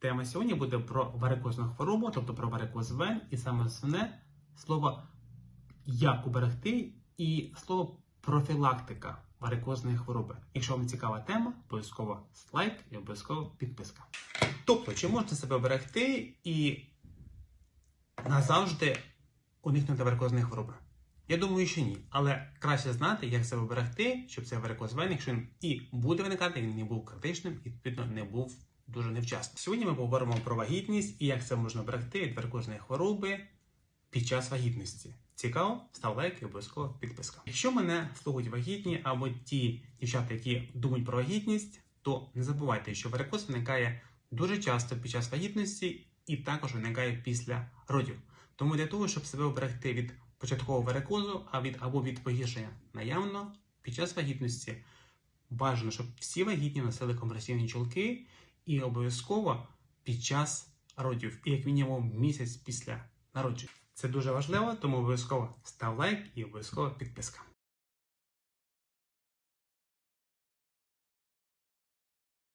Тема сьогодні буде про варикозну хворобу, тобто про варикоз вен, і саме основне слово як уберегти і слово профілактика варикозної хвороби. Якщо вам цікава тема, обов'язково лайк і обов'язково підписка. Тобто, чи можна себе оберегти і назавжди уникнути варикозної хвороби? Я думаю, що ні. Але краще знати, як себе оберегти, щоб цей варикоз вен, якщо він і буде виникати, він не був критичним і відповідно не був дуже невчасним. Сьогодні ми поговоримо про вагітність і як це можна оберегти від варикозної хвороби під час вагітності. Цікаво? Став лайк і обов'язково підписка. Якщо мене слухають вагітні або ті дівчата, які думають про вагітність, то не забувайте, що варикоз виникає дуже часто під час вагітності і також виникає після родів. Тому для того, щоб себе оберегти від початкового варикозу, а від або від погіршення наявно під час вагітності, бажано, щоб всі вагітні носили компресивні чулки і обов'язково під час родів, і як мінімум місяць після народження. Це дуже важливо, тому обов'язково став лайк і обов'язково підписка.